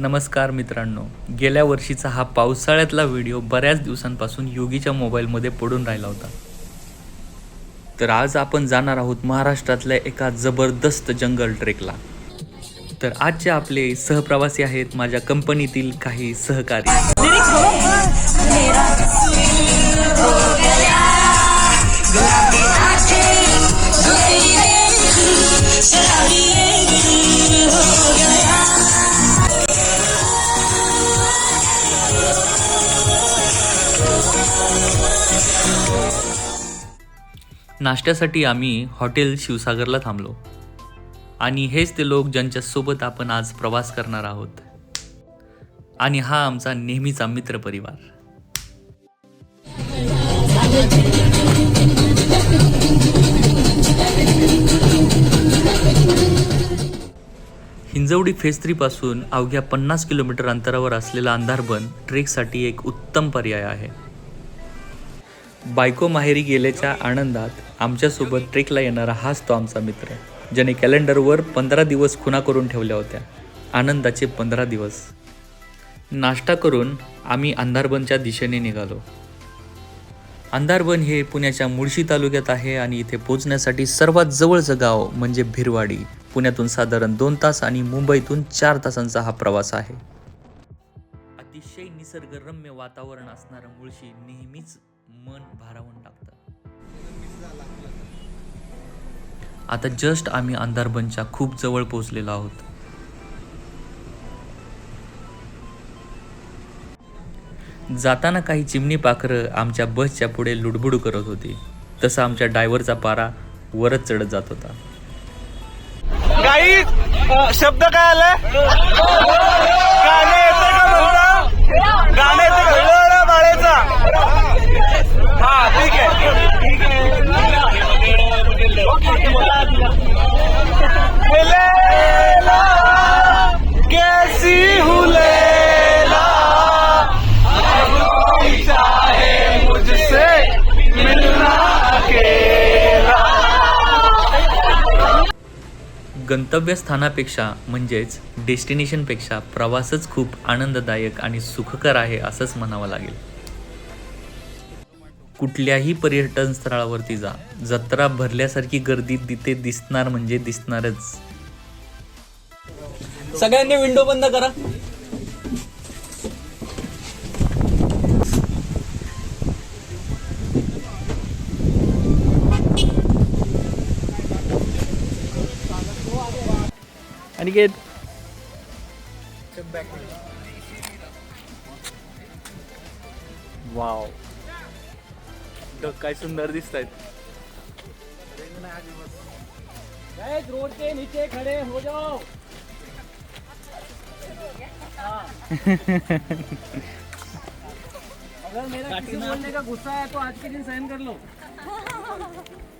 नमस्कार मित्रांनो. गेल्या वर्षीचा हा पावसाळ्यातला व्हिडिओ बऱ्याच दिवसांपासून योगीच्या मोबाईलमध्ये पडून राहिला होता. तर आज आपण जाणार आहोत महाराष्ट्रातल्या एका जबरदस्त जंगल ट्रेकला. तर आजचे आपले सहप्रवासी आहेत माझ्या कंपनीतील काही सहकारी. नाश्त्यासाठी आम्ही हॉटेल शिवसागरला थांबलो. आणि हेच ते लोक ज्यांच्यासोबत आपण आज प्रवास करणार आहोत. आणि हा आमचा नेहमीचा मित्र परिवार. हिंजवडी फेज थ्रीपासून अवघ्या पन्नास किलोमीटर अंतरावर असलेला अंधारबन ट्रेकसाठी एक उत्तम पर्याय आहे. बायको माहेरी गेल्याच्या आनंदात आमच्यासोबत ट्रेकला येणारा हाच तो आमचा मित्र ज्याने कॅलेंडरवर पंधरा दिवस खुणा करून ठेवल्या होत्या. आनंदाचे पंधरा दिवस. नाश्ता करून आम्ही अंधारबनच्या दिशेने निघालो. अंधारबन हे पुण्याच्या मुळशी तालुक्यात आहे आणि इथे पोचण्यासाठी सर्वात जवळचं गाव म्हणजे भिरवाडी. पुण्यातून साधारण दोन तास आणि मुंबईतून चार तासांचा हा प्रवास आहे. अतिशय निसर्गरम्य वातावरण असणारं मुळशी नेहमीच मन भारावून टाकतं. आता जस्ट आम्ही अंधारबनच्या खूप जवळ पोहोचलेलो आहोत. जाताना काही चिमणी पाखरं आमच्या बसच्या पुढे लुडबुड करत होती. तसा आमच्या ड्रायव्हरचा पारा वरच चढत जात होता. काही शब्द काय आलाय? गाणे का म्हणता गाणे का? बाळेचा. गंतव्यस्थानापेक्षा म्हणजेच डेस्टिनेशनपेक्षा प्रवासच खूप आनंददायक आणि सुखकर आहे असंच म्हणावं लागेल. कुठल्याही पर्यटन स्थळावरती जा. जत्रा भरल्यासारखी गर्दी तिथे दिसणार म्हणजे दिसणारच. सगळ्यांनी विंडो बंद करा. अनिकेत वाव काय सुंदर दिसत आहेत रोड के नीचे खड़े हो जाओ. अगर मेरा किसी बोलने का गुस्सा है तो आज के दिन सहन कर लो.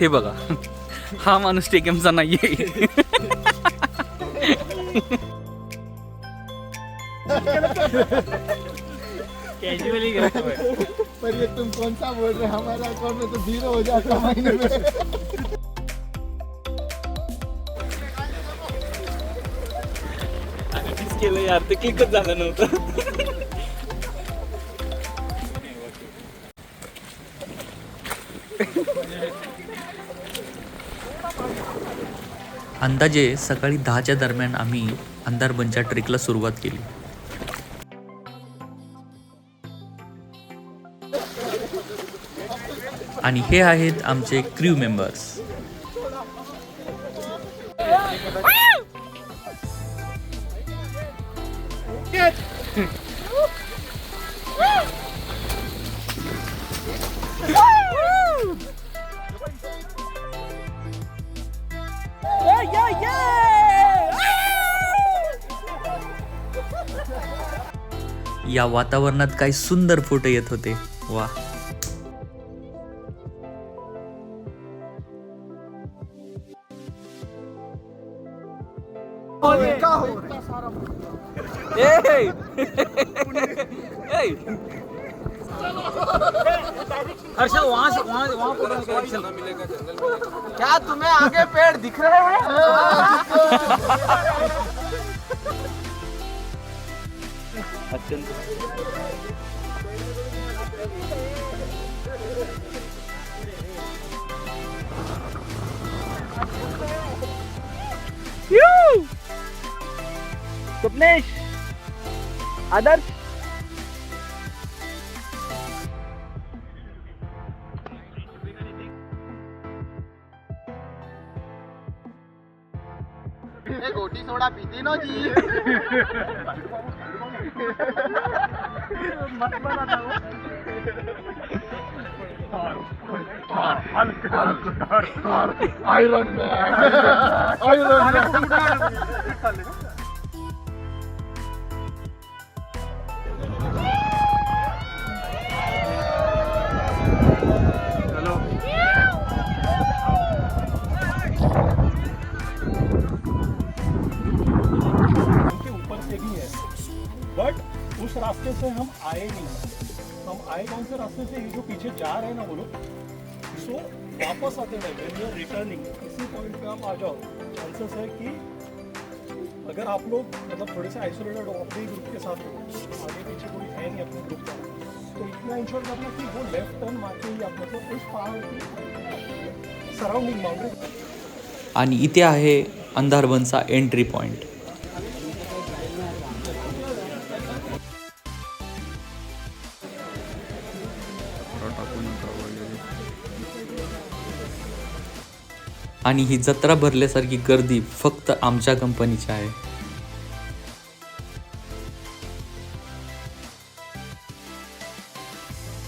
हे बघा. हा माणूस टेकेमचा नाहीये. कॅज्युअली पर ये तुम कौन सा बोल रहे हमारा अकाउंट में तो जीरो हो जाता महीने में यार ते क्लिकच झालं नव्हतं. अंदाजे सकाळी दहाच्या दरम्यान आम्ही अंधारबनच्या ट्रेकला सुरुवात केली. आणि हे आहेत आमचे क्र्यू मेंबर्स या वातावरणात काही सुंदर फ़ोटो येत होते. वा. हर्षल वहाँ से वहाँ वहाँ पर क्या तुम्हें आगे पेड़ दिख रहे हैं? स्वप्नेश आदर्श ए, गोटी सोडा पीती no G. Iron man iron man but उस रास्ते से हम आए नहीं। हम आए कौन से रास्ते से ये जो पीछे जा रहे हैं ना वो लोग सो वापस आते हैं when you are रिटर्निंग इसी पॉइंट पे आप आ जाओ। चांसेस है कि अगर आप लोग मतलब थोड़े से आइसोलेटेड हो अपने ग्रुप के साथ हो, आगे पीछे कोई है नहीं अपने ग्रुप का तो इतना इंश्योर करना कि वो लेफ्ट टर्न मारते ही आप मतलब उस पहाड़ की सराउंडिंग बाउंड्री आणि इथे आहे अंधारवनचा एंट्री पॉइंट आणि ही जत्रा भरल्यासारखी गर्दी फक्त आमच्या कंपनीची आहे.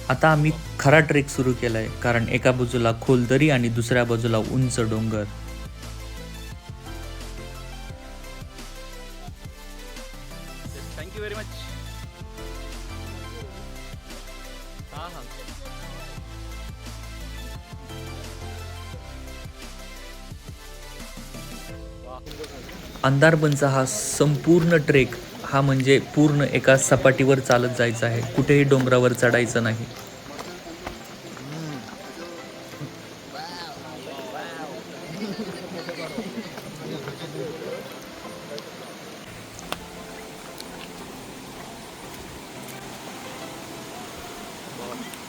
आता आम्ही खरा ट्रेक सुरू केलाय कारण एका बाजूला खोलदरी आणि दुसऱ्या बाजूला उंच डोंगर. अंधारबनचा हा संपूर्ण ट्रेक हा म्हणजे पूर्ण एका सपाटीवर चालत जायचा आहे. कुठेही डोंगरावर चढायचं नाही.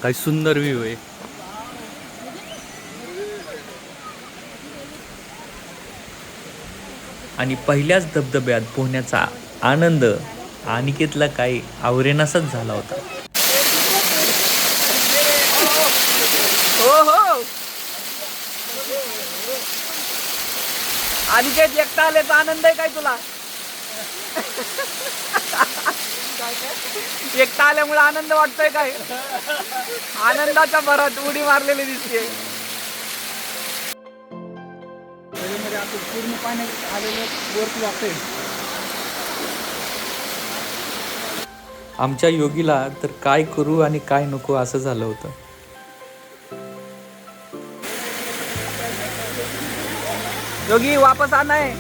काय सुंदर व्ह्यू आहे. आणि पहिल्याच धबधब्यात पोहण्याचा आनंद अनिकेतला काही आवरेनासाच झाला होता. हो हो. अनिकेत एकटा आल्याचा आनंद आहे काय तुला? एकटा आल्यामुळे आनंद वाटतोय काय? आनंदाच्या भरात उडी मारलेली दिसते पूर्ण पाण्यात आलेलं वरती वाटतंय आमच्या योगीला तर काय करू आणि काय नको असं झालं होतं. योगी वापस आना है.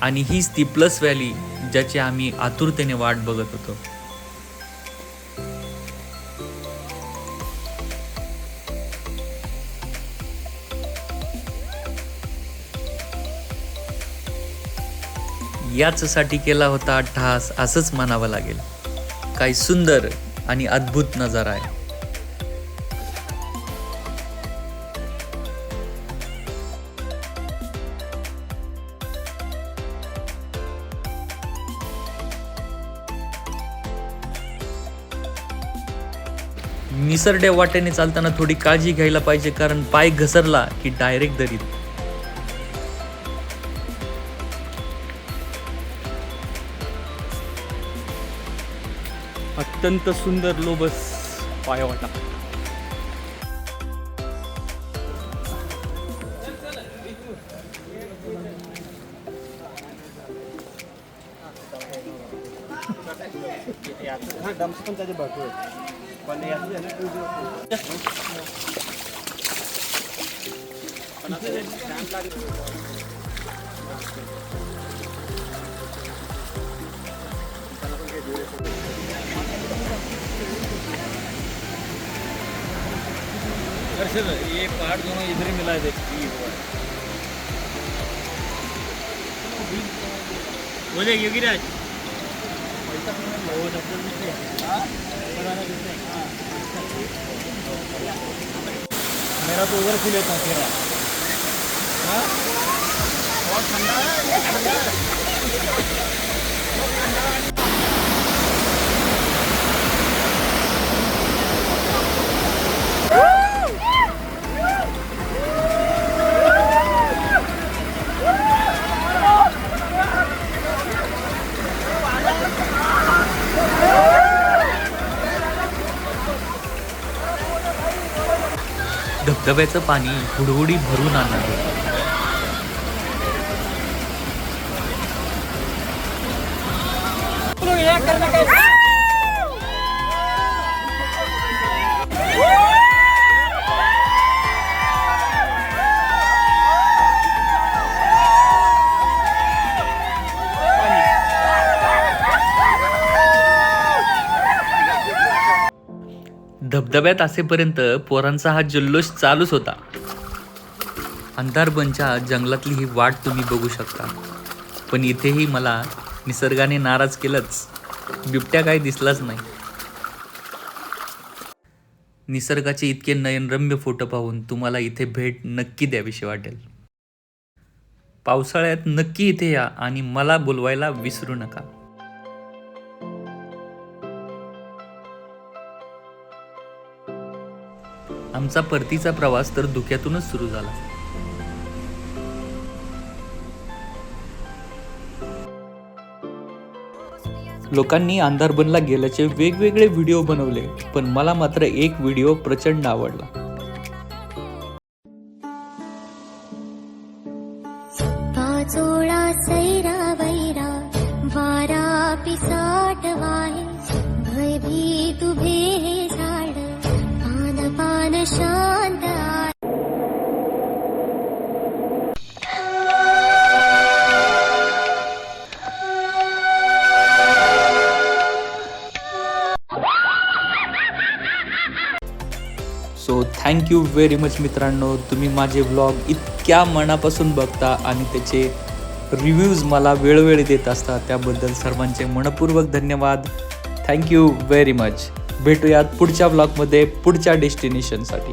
आणि हीच ती प्लस व्हॅली ज्याची आम्ही आतुरतेने वाट बघत होतो. याचसाठी केला होता अट्टहास असंच म्हणावं लागेल. काही सुंदर आणि अद्भुत नजारा आहे. निसरड्या वाटेने चालताना थोडी काळजी घ्यायला पाहिजे कारण पाय घसरला की डायरेक्ट दरीत. अत्यंत सुंदर लोबस पायवाटा सर ये पहाड़ दोनों इधर ही मिला है बोले योगीराज। मेरा तो उधर फील होता तेरा। धबधब्याचं पाणी हुडहुडी भरून आणणार धबधब्यात असेपर्यंत पोरांचा हा जल्लोष चालूच होता. अंधारबनच्या जंगलातली ही वाट तुम्ही बघू शकता. पण इथेही मला निसर्गाने नाराज केलंच. बिबट्या काही दिसलाच नाही. निसर्गाचे इतके नयनरम्य फोटो पाहून तुम्हाला इथे भेट नक्की द्यावीशी वाटेल. पावसाळ्यात नक्की इथे या आणि मला बोलवायला विसरू नका. आमचा परतीचा प्रवास तर धुक्यातूनच सुरू झाला. लोकांनी अंधारबनला गेल्याचे वेगवेगळे व्हिडिओ बनवले पण मला मात्र एक व्हिडिओ प्रचंड आवडला. थँक्यू व्हेरी मच मित्रांनो. तुम्ही माझे व्लॉग इतक्या मनापासून बघता आणि त्याचे रिव्ह्यूज मला वेळोवेळी देत असता. त्याबद्दल सर्वांचे मनपूर्वक धन्यवाद. Thank you very much. भेटूयात पुढच्या ब्लॉगमध्ये पुढच्या डेस्टिनेशनसाठी.